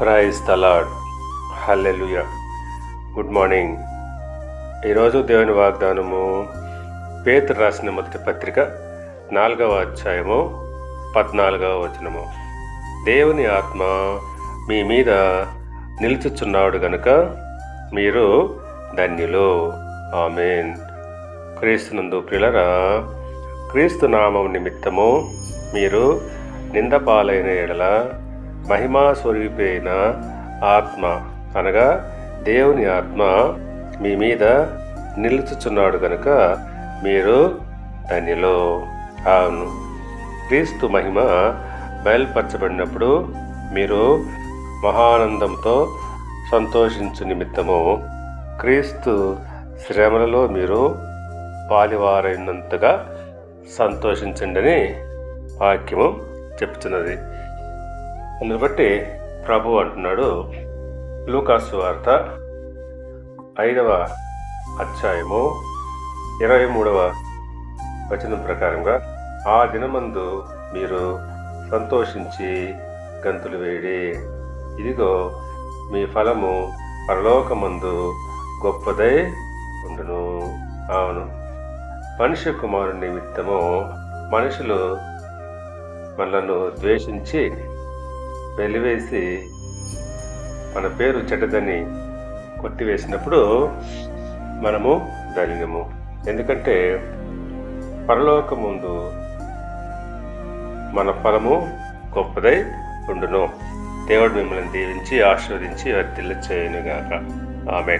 Praise the Lord hallelujah. Good morning. ఈరోజు దేవుని వాగ్దానము పేతురు రాసిన మొదటి పత్రిక నాలుగవ అధ్యాయము పద్నాలుగవ వచనము. దేవుని ఆత్మ మీ మీద నిలుచుచున్నాడు గనుక మీరు ధన్యులు. ఆమెన్. క్రీస్తునందు ప్రిలరా క్రీస్తు నామం నిమిత్తము మీరు నిందపాలైన ఎడల మహిమా స్వరూపైన ఆత్మ అనగా దేవుని ఆత్మ మీ మీద నిలుచుచున్నాడు కనుక మీరు దానిలో అవును. క్రీస్తు మహిమ బయలుపరచబడినప్పుడు మీరు మహానందంతో సంతోషించు నిమిత్తము క్రీస్తు శ్రమలలో మీరు పాలివారైనంతగా సంతోషించండి వాక్యము చెప్తున్నది అందుని బట్టి ప్రభు అంటున్నాడు. లూకాసు వార్త ఐదవ అధ్యాయము ఇరవై మూడవ వచనం ప్రకారంగా ఆ దినమందు మీరు సంతోషించి గంతులు వేడి. ఇదిగో మీ ఫలము పరలోకమందు గొప్పదై ఉండును. అవును. మనుష్య కుమారుని నిమిత్తము మనుషులు మనలను ద్వేషించి వెలివేసి మన పేరు చెడ్డదని కొట్టివేసినప్పుడు మనము ధన్యము ఎందుకంటే పరలోక ముందు మన ఫలము గొప్పదై ఉండును. దేవుడు మిమ్మల్ని దీవించి ఆశీర్వదించి వర్తిల్ల చేయనుగాక ఆమె